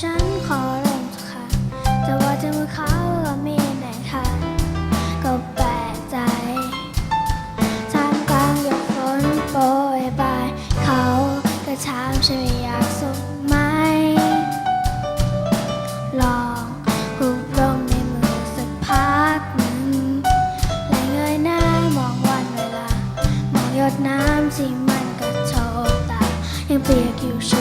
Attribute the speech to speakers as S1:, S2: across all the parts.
S1: ฉันขอลงค่ะ แต่ว่าจธอมือเขาก็มีไหนค่ะก็แปลกใจทามกลางหยดฝนโปรยปลายเขาก็ถามฉันไม่อยากสุขไหม ลองหุบลมในมือสักพักหนึ่งและเงยหน้ามองวันเวลามองหยดน้ำที่มันกระโชกตายังเปียกอยู่เช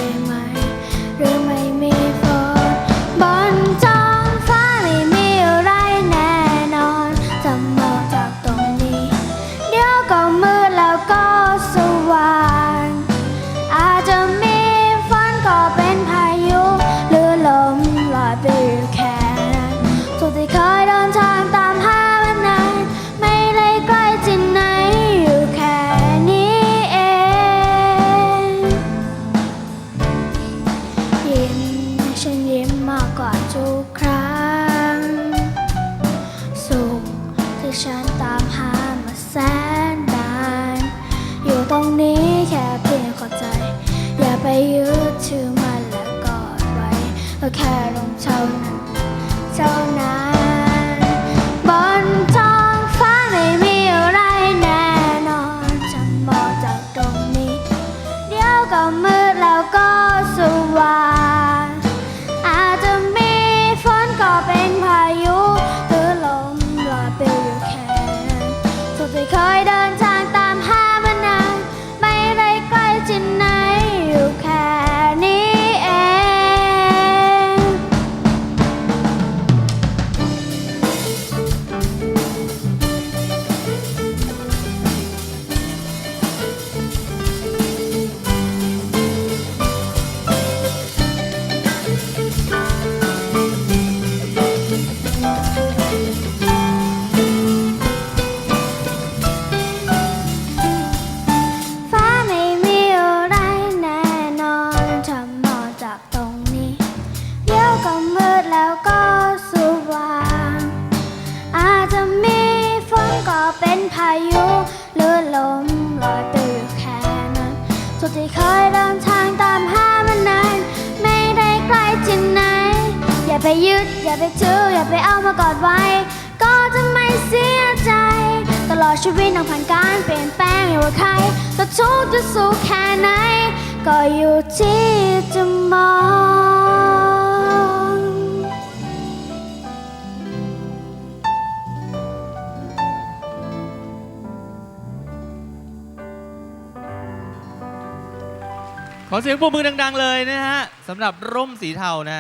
S1: กกว่าทุกครั้ง สุขที่ฉันตามหามาแสนนาน อยู่ตรงนี้แค่เพียงขอใจ อย่าไปยึดถือมันและกอดไว้ก็แค่ลงเท่านั้นเท่านั้น บนท้องฟ้าไม่มีอะไรแน่นอนจะมองจากตรงนี้ เดี๋ยวก็มืดแล้วก็สว่าง สุดที่เคยเดินทางตามหามันาน ไม่ได้ใกล้ที่ไหน อย่าไปยึด อย่าไปถือ อย่าไปเอามากอดไว้ ก็จะไม่เสียใจ ตลอดชีวิตต้องผ่านการเปลี่ยนแปลงไม่ว่าใครจะทุกข์จะสุขแค่ไหน ก็อยู่ที่จะมอง
S2: ขอเสียงปรบมือดัง ๆ เลยนะฮะสำหรับร่มสีเทานะ